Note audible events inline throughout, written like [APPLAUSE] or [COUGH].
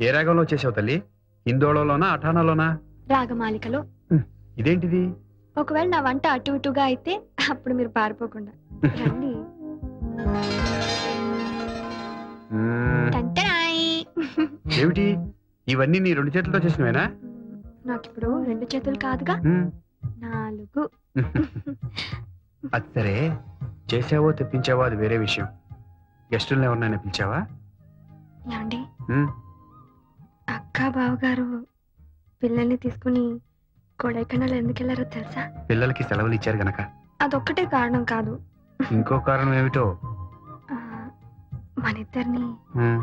ఏ రాగంలో చేసావు తల్లి? హిందోళలోనా అఠానాలోనా రాగమాలికలో. ఇదేంటిది? ఒకవేళ నా వంట అటు ఇటుగా అయితే అప్పుడు మీరు పారిపోకుండా. రండి. మ్మ్. టంటరాయ్. ఏమిటి? ఇవన్నీ నీ రెండు చేతులతో చేసినవేనా? నాకు ఇప్పుడు రెండు చేతులు కాదుగా. నాలుగు. అది సరే. చేసావో తెప్పించావో అది వేరే విషయం. గెస్టులను ఎవరినైనా పిలిచావా? ఏమండి. అక్క బావగారు పిల్లల్ని తీసుకుని కొడైకెనాల్ ఎందుకు వెళ్ళారో తెలుసా? పిల్లలకి సెలవులు ఇచ్చారు గనక. అదొక్కటే కారణం కాదు. ఇంకో కారణం ఏమిటో? ఆ, మన ఇద్దరిని మ్మ్.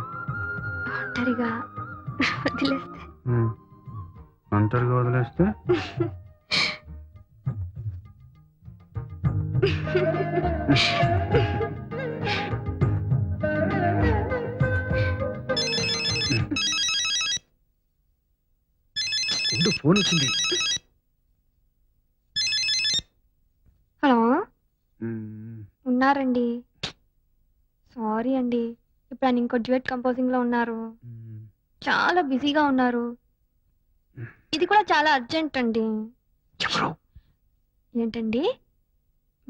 ఒంటరిగా వదిలేస్తే. మ్మ్. ఒంటరిగా వదిలేస్తే? [LAUGHS] ఉండు ఫోన్ వచ్చింది. హలో. ఉన్నారండి. సారీ అండి. ఇప్పుడు ఆయన ఇంకో డ్యూయట్ కంపోజింగ్లో ఉన్నారు. చాలా బిజీగా ఉన్నారు. ఇది కూడా చాలా అర్జెంట్ అండి. ఏంటండి?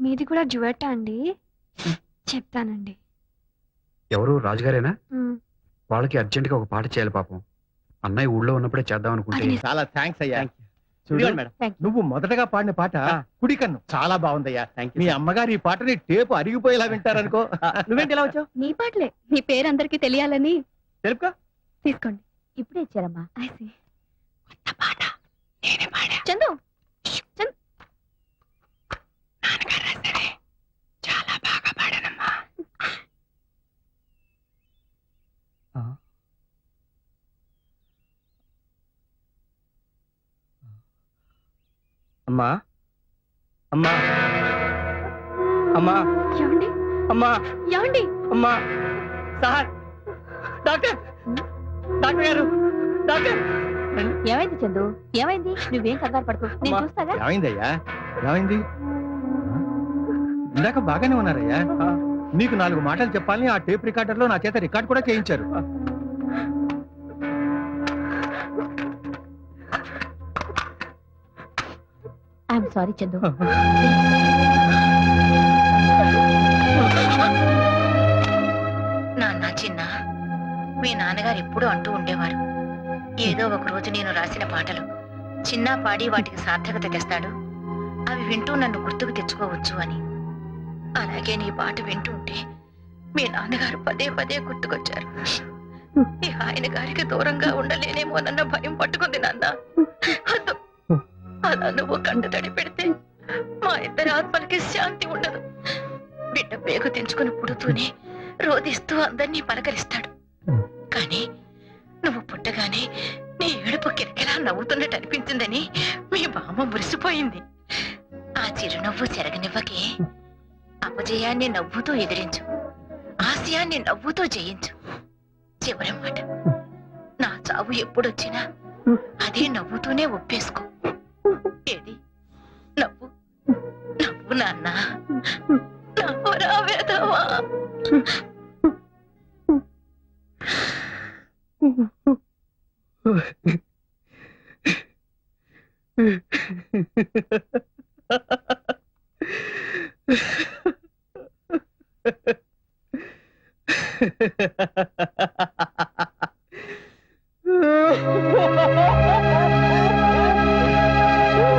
మీది కూడా డ్యూయట్ అండి? చెప్తానండి. ఎవరు? రాజుగారేనా? వాళ్ళకి అర్జెంట్గా ఒక పాట చేయాలి పాపం. అన్నయ్య ఊళ్ళో ఉన్నప్పుడే చేద్దాం అనుకుంటే. అది. చాలా థ్యాంక్స్ అయ్యా. చూడు ఇదిగోండి మేడం. నువ్వు మొదటగా పాడిన పాట ఆ. కుడి కన్ను చాలా బాగుందయ్యా. థ్యాంక్ మీ యూ అమ్మగారు ఈ పాటని టేపు అరిగిపోయేలా వింటారనుకో [LAUGHS] నువ్వేంటి ఇలా వచ్చావు? నీ పాటలే. మీ పేరు అందరికి తెలియాలని. తెలుపుకో. తీసుకోండి. ఇప్పుడే ఇచ్చారమ్మా. I see. చందు నాన్నగారు రాశారే చాలా బాగా పాడానమ్మా అమ్మా. అమ్మా. అమ్మా. ఏమండి? అమ్మా. ఏమండి? అమ్మా. సార్. డాక్టర్. డాక్టర్ గారు. డాక్టర్. ఏమైంది చందు? ఏమైంది? నువ్వేం కంగారు పడుకో. నేను. చూస్తాగా? ఏమైందయ్యా? ఏమైంది? ఇందాక బాగానే ఉన్నారయ్యా. మీకు నాలుగు మాటలు చెప్పాలని ఆ టేప్ రికార్డర్లో నా చేత రికార్డ్ కూడా చేయించారు. I'm sorry Chandu. నాన్న చిన్న మీ నాన్నగారు ఎప్పుడూ అంటూ ఉండేవారు. ఏదో ఒక రోజు నేను రాసిన పాటలు చిన్న పాడి వాటికి సార్థకత తెస్తాడు. అవి వింటూ నన్ను గుర్తుకు తెచ్చుకోవచ్చు అని. అలాగే నీ పాట వింటూ ఉంటే మీ నాన్నగారు పదే పదే గుర్తుకొచ్చారు. [LAUGHS] ఈ ఆయన గారికి దూరంగా ఉండలేనేమోనన్న భయం పట్టుకుంది నాన్న. [LAUGHS] అలా నువ్వు కంట తడి పెడితే మా ఇద్దరి ఆత్మలకి శాంతి ఉండదు. బిడ్డ పేగు తెంచుకుని పుడుతూనే రోదిస్తూ అందరినీ పలకరిస్తాడు. కానీ నువ్వు పుట్టగానే నీ ఏడుపు కిరకిరా నవ్వుతున్నట్టు అనిపించిందని మీ బామ్మ మురిసిపోయింది. ఆ చిరునవ్వు చెరగనివ్వకే అపజయాన్ని నవ్వుతూ ఎదిరించు. ఆశయాన్ని నవ్వుతూ జయించు. చివరి మాట. నా చావు ఎప్పుడొచ్చినా అదే నవ్వుతూనే ఒప్పేసుకో. నవ్వు నాన్న. నవ్వురా వేదవా ఆ [LAUGHS]